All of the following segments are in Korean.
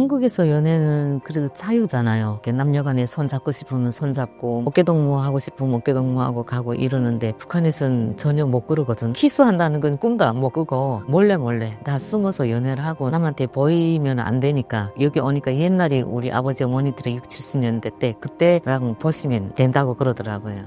한국에서 연애는 그래도 자유잖아요. 이렇게 남녀 간에 손 잡고 싶으면 손 잡고 어깨 동무하고 싶으면 어깨 동무하고 가고 이러는데 북한에서는 전혀 못 그러거든. 키스한다는 건 꿈도 안 못 꾸고 몰래 몰래 다 숨어서 연애를 하고 남한테 보이면 안 되니까 여기 오니까 옛날에 우리 아버지 어머니들의 6, 70년대 때 그때랑 보시면 된다고 그러더라고요.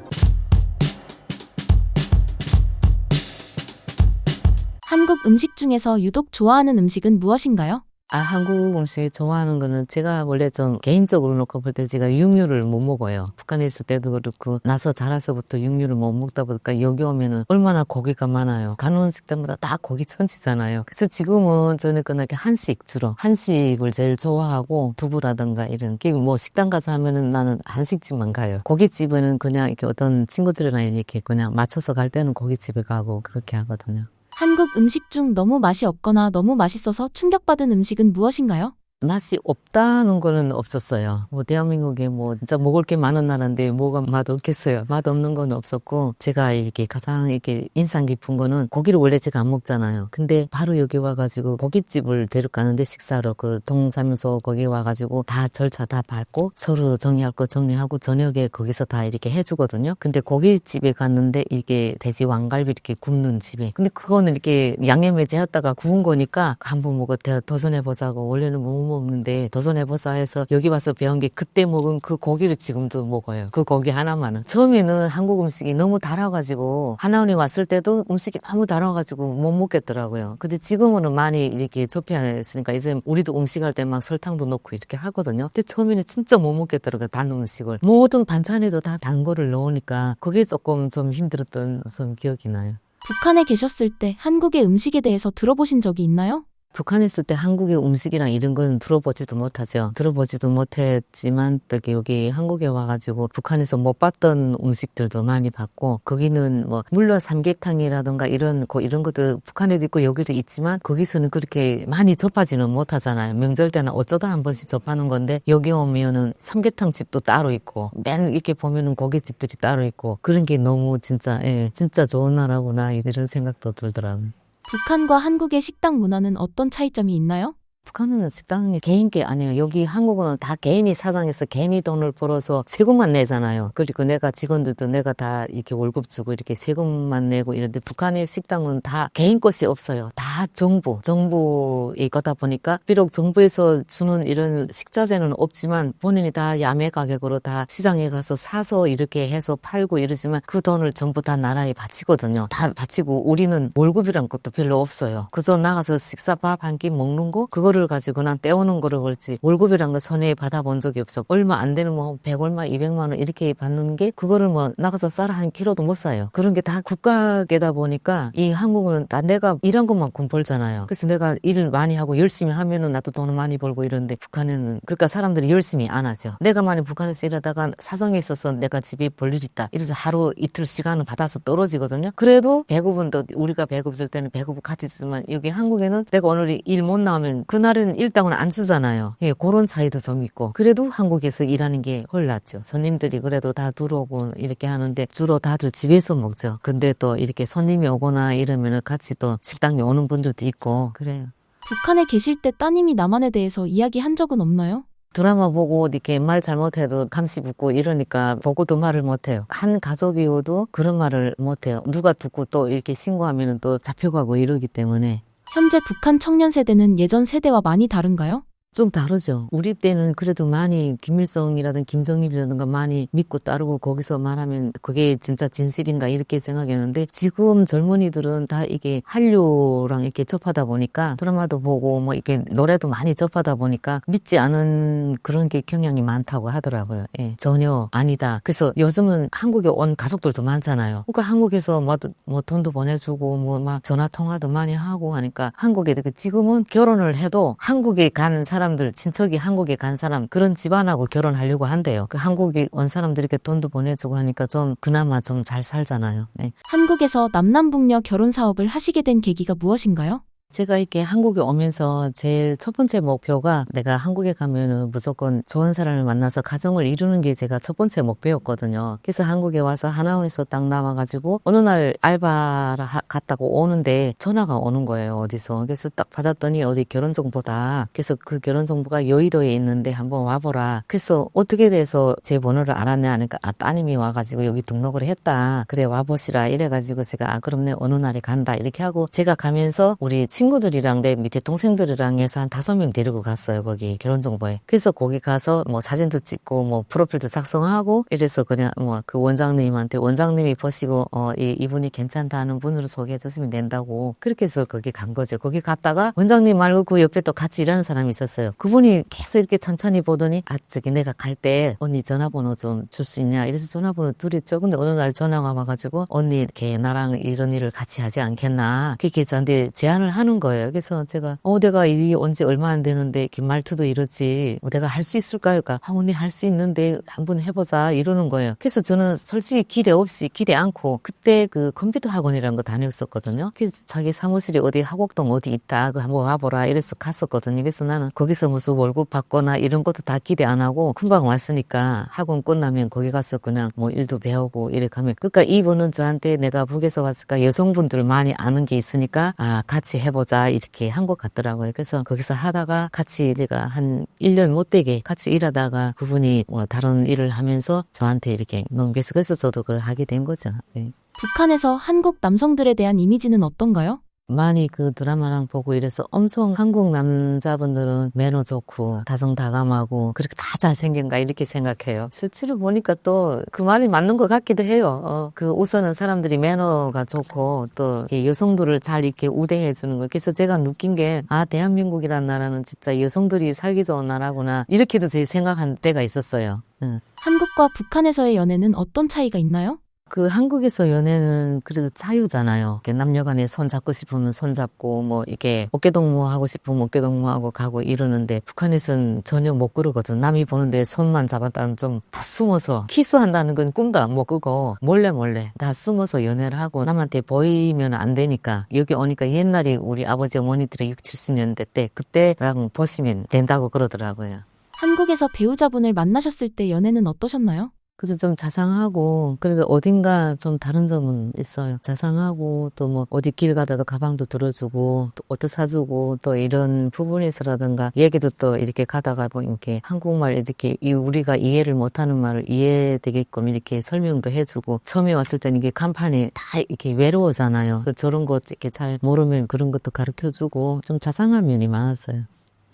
한국 음식 중에서 유독 좋아하는 음식은 무엇인가요? 아, 한국 음식 좋아하는 거는 제가 원래 좀 개인적으로 놓고 볼 때 제가 육류를 못 먹어요. 북한에 있을 때도 그렇고 나서 자라서부터 육류를 못 먹다 보니까 여기 오면은 얼마나 고기가 많아요. 가는 식당마다 다 고기 천지잖아요. 그래서 지금은 저는 이렇게 한식 주로 한식을 제일 좋아하고 두부라든가 이런 게 뭐 식당 가서 하면은 나는 한식집만 가요. 고깃집은 그냥 이렇게 어떤 친구들이랑 이렇게 그냥 맞춰서 갈 때는 고깃집에 가고 그렇게 하거든요. 한국 음식 중 너무 맛이 없거나 너무 맛있어서 충격받은 음식은 무엇인가요? 맛이 없다는 거는 없었어요. 뭐 대한민국에 뭐 진짜 먹을 게 많은 나라인데 뭐가 맛 없겠어요. 맛 없는 건 없었고 제가 이게 가장 이렇게 인상 깊은 거는 고기를 원래 제가 안 먹잖아요. 근데 바로 여기 와가지고 고깃집을 데려가는데 식사로 그 동사무소 거기 와가지고 다 절차 다 밟고 서로 정리할 거 정리하고 저녁에 거기서 다 이렇게 해주거든요. 근데 고깃집에 갔는데 이게 돼지 왕갈비 이렇게 굽는 집에 근데 그거는 이렇게 양념해제 했다가 구운 거니까 한번 먹어 도전해보자고 원래는 못 먹는데 도전해보자 해서 여기 와서 배운 게 그때 먹은 그 고기를 지금도 먹어요. 그 고기 하나만은. 처음에는 한국 음식이 너무 달아가지고 하나원에 왔을 때도 음식이 너무 달아가지고 못 먹겠더라고요. 근데 지금은 많이 이렇게 접해했으니까 이제 우리도 음식할 때 막 설탕도 넣고 이렇게 하거든요. 근데 처음에는 진짜 못 먹겠더라고요. 단 음식을. 모든 반찬에도 다 단 거를 넣으니까 그게 조금 좀 힘들었던 좀 기억이 나요. 북한에 계셨을 때 한국의 음식에 대해서 들어보신 적이 있나요? 북한에 있을 때 한국의 음식이랑 이런 건 들어보지도 못하죠. 들어보지도 못했지만 또 여기 한국에 와가지고 북한에서 못 봤던 음식들도 많이 봤고 거기는 뭐 물론 삼계탕이라든가 이런 거 이런 것도 북한에도 있고 여기도 있지만 거기서는 그렇게 많이 접하지는 못하잖아요. 명절 때는 어쩌다 한 번씩 접하는 건데 여기 오면은 삼계탕 집도 따로 있고 맨 이렇게 보면은 고깃집들이 따로 있고 그런 게 너무 진짜 예 진짜 좋은 나라구나 이런 생각도 들더라고요. 북한과 한국의 식당 문화는 어떤 차이점이 있나요? 북한은 식당이 개인 게 아니에요. 여기 한국은 다 개인이 사장해서 개인이 돈을 벌어서 세금만 내잖아요. 그리고 내가 직원들도 내가 다 이렇게 월급 주고 이렇게 세금만 내고 이런데 북한의 식당은 다 개인 것이 없어요. 다 정부, 정부에 거다 보니까 비록 정부에서 주는 이런 식자재는 없지만 본인이 다 야매 가격으로 다 시장에 가서 사서 이렇게 해서 팔고 이러지만 그 돈을 전부 다 나라에 바치거든요. 다 바치고 우리는 월급이란 것도 별로 없어요. 그저 나가서 식사 밥 한 끼 먹는 거 그 거를 가지고 난 떼오는 거를 그렇지 월급이란 거 손에 받아본 적이 없어. 얼마 안 되는 뭐 100얼마 200만 원 이렇게 받는 게 그거를 뭐 나가서 쌀한 킬로도 못 사요. 그런 게 다 국가계다 보니까 이 한국은 나 내가 일한 것만큼 벌잖아요. 그래서 내가 일을 많이 하고 열심히 하면은 나도 돈을 많이 벌고 이러는데 북한에는 그러니까 사람들이 열심히 안 하죠. 내가 만약 북한에서 일하다가 사정이 있어서 내가 집에 볼일 있다. 이래서 하루 이틀 시간을 받아서 떨어지거든요. 그래도 배급은 또 우리가 배급 줄 때는 배급을 같이 주지만 여기 한국에는 내가 오늘 일 못 나오면 그 날은 일당은 안 주잖아요. 예, 그런 차이도 좀 있고 그래도 한국에서 일하는 게 훨 낫죠. 손님들이 그래도 다 들어오고 이렇게 하는데 주로 다들 집에서 먹죠. 근데 또 이렇게 손님이 오거나 이러면은 같이 또 식당에 오는 분들도 있고 그래요. 북한에 계실 때 따님이 남한에 대해서 이야기한 적은 없나요? 드라마 보고 이렇게 말 잘못해도 감시 붙고 이러니까 보고도 말을 못해요. 한 가족이어도 그런 말을 못해요. 누가 듣고 또 이렇게 신고하면 또 잡혀가고 이러기 때문에 현재 북한 청년 세대는 예전 세대와 많이 다른가요? 좀 다르죠. 우리 때는 그래도 많이 김일성이라든 김정일이라든가 많이 믿고 따르고 거기서 말하면 그게 진짜 진실인가 이렇게 생각했는데 지금 젊은이들은 다 이게 한류랑 이렇게 접하다 보니까 드라마도 보고 뭐 이렇게 노래도 많이 접하다 보니까 믿지 않은 그런 게 경향이 많다고 하더라고요. 예, 전혀 아니다. 그래서 요즘은 한국에 온 가족들도 많잖아요. 그러니까 한국에서 뭐, 뭐 돈도 보내주고 뭐 막 전화 통화도 많이 하고 하니까 한국에 그 지금은 결혼을 해도 한국에 가는 사람 들 친척이 한국에 간 사람 그런 집안하고 결혼하려고 한대요. 그 한국에 온 사람들에게 돈도 보내주고 하니까 좀 그나마 좀 잘 살잖아요. 네. 한국에서 남남북녀 결혼 사업을 하시게 된 계기가 무엇인가요? 제가 이렇게 한국에 오면서 제일 첫 번째 목표가 내가 한국에 가면은 무조건 좋은 사람을 만나서 가정을 이루는 게 제가 첫 번째 목표였거든요. 그래서 한국에 와서 하나원에서 딱 남아가지고 어느 날 알바를 하- 갔다고 오는데 전화가 오는 거예요. 어디서. 그래서 딱 받았더니 어디 결혼 정보다. 그래서 그 결혼 정보가 여의도에 있는데 한번 와보라. 그래서 어떻게 돼서 제 번호를 알았냐 하니까 아 따님이 와가지고 여기 등록을 했다. 그래 와보시라 이래가지고 제가 아 그럼 내 어느 날에 간다 이렇게 하고 제가 가면서 우리 친구 들이랑 내 밑에 동생들이랑 해서 한 다섯 명 데리고 갔어요 거기 결혼정보에. 그래서 거기 가서 뭐 사진도 찍고 뭐 프로필도 작성하고 이래서 그냥 뭐 그 원장님한테 원장님이 보시고 어 이, 이분이 괜찮다는 분으로 소개해 주시면 된다고 그렇게 해서 거기 간 거죠. 거기 갔다가 원장님 말고 그 옆에 또 같이 일하는 사람이 있었어요. 그분이 계속 이렇게 천천히 보더니 아 저기 내가 갈 때 언니 전화번호 좀 줄 수 있냐? 이래서 전화번호 드렸죠. 근데 어느 날 전화가 와가지고 언니 이렇게 나랑 이런 일을 같이 하지 않겠나? 그렇게 저한테 제안을 하는 거예요. 그래서 제가 어 내가 이 언제 얼마 안 되는데 이렇게 말투도 이러지. 어, 내가 할 수 있을까요? 그러니까 아 언니 할 수 있는데 한번 해보자 이러는 거예요. 그래서 저는 솔직히 기대 없이 기대 않고 그때 그 컴퓨터 학원이라는 거 다녔었거든요. 그래서 자기 사무실이 어디 하곡동 어디 있다. 그 한번 와보라 이래서 갔었거든요. 그래서 나는 거기서 무슨 월급 받거나 이런 것도 다 기대 안 하고 금방 왔으니까 학원 끝나면 거기 가서 그냥 뭐 일도 배우고 이래 가면. 그러니까 이분은 저한테 내가 북에서 왔으니까 여성분들 많이 아는 게 있으니까 아 같이 해보자 이렇게 한 것 같더라고요 그래서 거기서 하다가 같이 내가 한 1년 못 되게 같이 일하다가 그분이 뭐 다른 일을 하면서 저한테 이렇게 넘겨서 그래서 저도 그 하게 된 거죠 네. 북한에서 한국 남성들에 대한 이미지는 어떤가요? 많이 그 드라마랑 보고 이래서 엄청 한국 남자분들은 매너 좋고 다정다감하고 그렇게 다 잘생긴가 이렇게 생각해요. 실제로 보니까 또 그 말이 맞는 것 같기도 해요. 어, 그 우선은 사람들이 매너가 좋고 또 이렇게 여성들을 잘 이렇게 우대해 주는 거. 그래서 제가 느낀 게 아 대한민국이란 나라는 진짜 여성들이 살기 좋은 나라구나 이렇게도 제 생각한 때가 있었어요. 응. 한국과 북한에서의 연애는 어떤 차이가 있나요? 그 한국에서 연애는 그래도 자유잖아요. 이렇게 남녀 간에 손 잡고 싶으면 손 잡고 뭐 이게 어깨 동무하고 싶으면 어깨 동무하고 가고 이러는데 북한에서는 전혀 못 그러거든. 남이 보는데 손만 잡았다는 좀 다 숨어서 키스한다는 건 꿈도 안 못 꾸고 몰래 몰래 다 숨어서 연애를 하고 남한테 보이면 안 되니까 여기 오니까 옛날에 우리 아버지 어머니들의 6, 70년대 때 그때랑 보시면 된다고 그러더라고요. 한국에서 배우자분을 만나셨을 때 연애는 어떠셨나요? 그래도 좀 자상하고 그래도 어딘가 좀 다른 점은 있어요. 자상하고 또 뭐 어디 길 가다가 가방도 들어주고 또 옷도 사주고 또 이런 부분에서라든가 얘기도 또 이렇게 가다가 뭐 이렇게 한국말 이렇게 이 우리가 이해를 못하는 말을 이해되게끔 이렇게 설명도 해주고 처음에 왔을 때는 이게 간판이 다 이렇게 외로워잖아요. 그 저런 것 이렇게 잘 모르면 그런 것도 가르쳐주고 좀 자상한 면이 많았어요.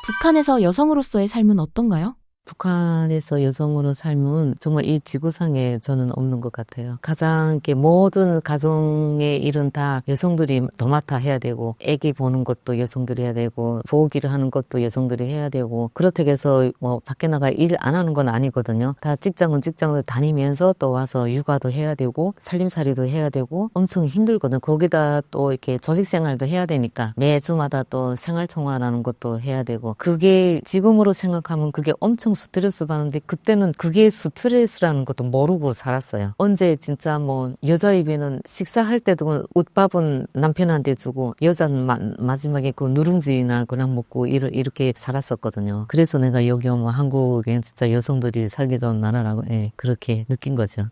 북한에서 여성으로서의 삶은 어떤가요? 북한에서 여성으로 삶은 정말 이 지구상에 저는 없는 것 같아요. 가장 모든 가정의 일은 다 여성들이 도맡아 해야 되고, 아기 보는 것도 여성들이 해야 되고, 보호기를 하는 것도 여성들이 해야 되고, 그렇다고 해서 뭐 밖에 나가 일 안 하는 건 아니거든요. 다 직장은 직장을 다니면서 또 와서 육아도 해야 되고, 살림살이도 해야 되고, 엄청 힘들거든. 거기다 또 이렇게 조직 생활도 해야 되니까 매주마다 또 생활총화라는 것도 해야 되고, 그게 지금으로 생각하면 그게 엄청 스트레스 받는데 그때는 그게 스트레스라는 것도 모르고 살았어요. 언제 진짜 뭐 여자 입에는 식사할 때도 옷밥은 남편한테 주고 여자는 마, 마지막에 그 누룽지나 그냥 먹고 이러, 이렇게 살았었거든요. 그래서 내가 여기 오면 한국엔 진짜 여성들이 살기 좋은 나라라고 예, 그렇게 느낀 거죠.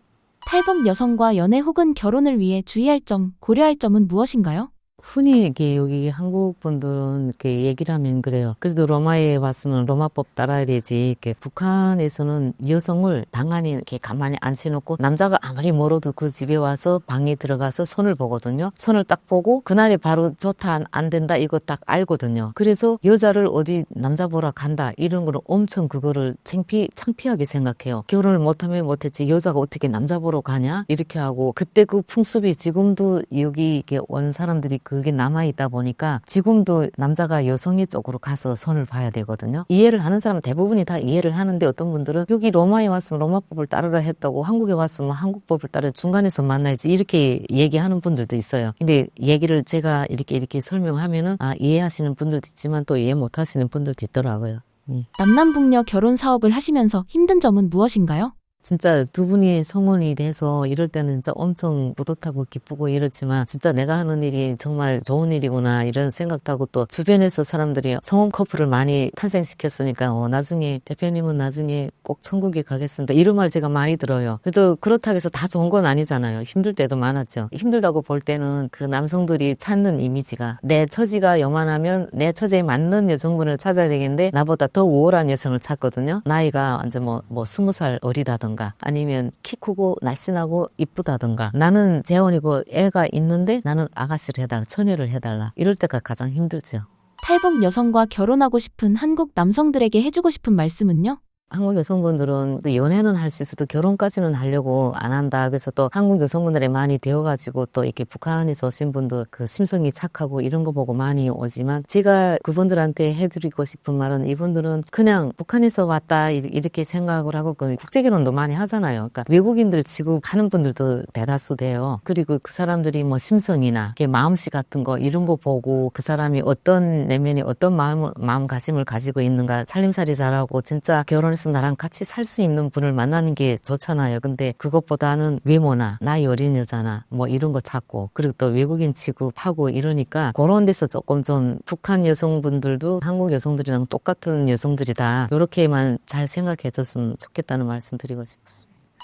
탈북 여성과 연애 혹은 결혼을 위해 주의할 점, 고려할 점은 무엇인가요? 흔히 이렇게 여기 한국 분들은 이렇게 얘기를 하면 그래요. 그래도 로마에 왔으면 로마법 따라야 되지. 이렇게 북한에서는 여성을 방 안에 이렇게 가만히 앉혀놓고 남자가 아무리 멀어도 그 집에 와서 방에 들어가서 손을 보거든요. 손을 딱 보고 그날이 바로 좋다 안- 안 된다 이거 딱 알거든요. 그래서 여자를 어디 남자 보러 간다 이런 거를 엄청 그거를 창피 창피하게 생각해요. 결혼을 못하면 못했지 여자가 어떻게 남자 보러 가냐 이렇게 하고 그때 그 풍습이 지금도 여기 이렇게 온 사람들이 그게 남아 있다 보니까 지금도 남자가 여성의 쪽으로 가서 선을 봐야 되거든요. 이해를 하는 사람은 대부분이 다 이해를 하는데 어떤 분들은 여기 로마에 왔으면 로마법을 따르라 했다고 한국에 왔으면 한국법을 따라 중간에서 만나야지 이렇게 얘기하는 분들도 있어요. 근데 얘기를 제가 이렇게 이렇게 설명하면은 아 이해하시는 분들도 있지만 또 이해 못하시는 분들도 있더라고요. 예. 남남북녀 결혼 사업을 하시면서 힘든 점은 무엇인가요? 진짜 두 분이 성원이 돼서 이럴 때는 진짜 엄청 뿌듯하고 기쁘고 이렇지만 진짜 내가 하는 일이 정말 좋은 일이구나 이런 생각도 하고 또 주변에서 사람들이 성원 커플을 많이 탄생시켰으니까 어, 나중에 대표님은 나중에 꼭 천국에 가겠습니다. 이런 말 제가 많이 들어요. 그래도 그렇다고 해서 다 좋은 건 아니잖아요. 힘들 때도 많았죠. 힘들다고 볼 때는 그 남성들이 찾는 이미지가 내 처지가 요만하면 내 처지에 맞는 여성분을 찾아야 되겠는데 나보다 더 우월한 여성을 찾거든요. 나이가 이제 뭐, 뭐 스무 살 어리다던가 아니면 키 크고 날씬하고 이쁘다던가 나는 재혼이고 애가 있는데 나는 아가씨를 해달라 처녀를 해달라 이럴 때가 가장 힘들죠. 탈북 여성과 결혼하고 싶은 한국 남성들에게 해주고 싶은 말씀은요? 한국 여성분들은 또 연애는 할 수 있어도 결혼까지는 하려고 안 한다. 그래서 또 한국 여성분들이 많이 되어가지고 또 이렇게 북한에서 오신 분들 그 심성이 착하고 이런 거 보고 많이 오지만 제가 그분들한테 해드리고 싶은 말은 이분들은 그냥 북한에서 왔다 이- 이렇게 생각을 하고 그 국제결혼도 많이 하잖아요. 그러니까 외국인들 치고 가는 분들도 대다수 돼요. 그리고 그 사람들이 뭐 심성이나 마음씨 같은 거 이런 거 보고 그 사람이 어떤 내면이 어떤 마음 마음가짐을 가지고 있는가 살림살이 잘하고 진짜 결혼 해서 나랑 같이 살 수 있는 분을 만나는 게 좋잖아요. 근데 그것보다는 외모나 나이 어린 여자나 뭐 이런 거 찾고 그리고 또 외국인 취급하고 이러니까 그런 데서 조금 좀 북한 여성분들도 한국 여성들이랑 똑같은 여성들이다. 이렇게만 잘 생각해 줬으면 좋겠다는 말씀 드리고 싶어요.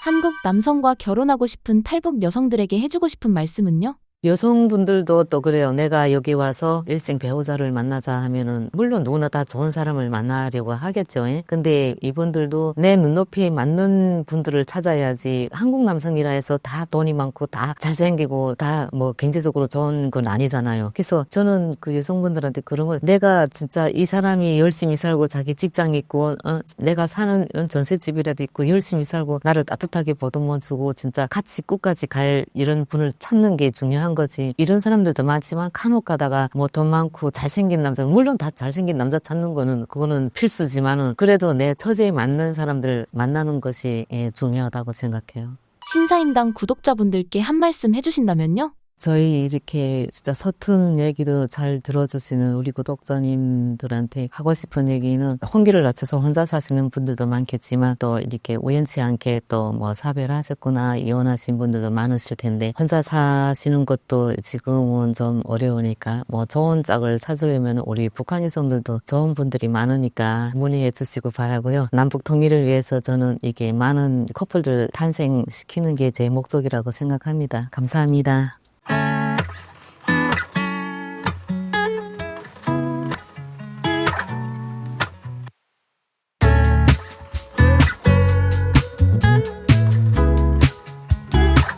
한국 남성과 결혼하고 싶은 탈북 여성들에게 해주고 싶은 말씀은요? 여성분들도 또 그래요. 내가 여기 와서 일생 배우자를 만나자 하면은 물론 누구나 다 좋은 사람을 만나려고 하겠죠. 예? 근데 이분들도 내 눈높이에 맞는 분들을 찾아야지 한국 남성이라 해서 다 돈이 많고 다 잘생기고 다 뭐 경제적으로 좋은 건 아니잖아요. 그래서 저는 그 여성분들한테 그런 걸 내가 진짜 이 사람이 열심히 살고 자기 직장 있고 어, 내가 사는 전셋집이라도 있고 열심히 살고 나를 따뜻하게 보듬어 주고 진짜 같이 끝까지 갈 이런 분을 찾는 게 중요한 거지. 이런 사람들도 많지만 간혹 가다가 뭐 돈 많고 잘생긴 남자 물론 다 잘생긴 남자 찾는 거는 그거는 필수지만은 그래도 내 처지에 맞는 사람들 만나는 것이 예, 중요하다고 생각해요. 신사임당 구독자분들께 한 말씀 해주신다면요? 저희 이렇게 진짜 서툰 얘기도 잘 들어주시는 우리 구독자님들한테 하고 싶은 얘기는 혼기를 낮춰서 혼자 사시는 분들도 많겠지만 또 이렇게 우연치 않게 또 뭐 사별하셨거나 이혼하신 분들도 많으실 텐데 혼자 사시는 것도 지금은 좀 어려우니까 뭐 좋은 짝을 찾으려면 우리 북한 여성들도 좋은 분들이 많으니까 문의해 주시고 바라고요. 남북 통일을 위해서 저는 이게 많은 커플들 탄생시키는 게 제 목적이라고 생각합니다. 감사합니다.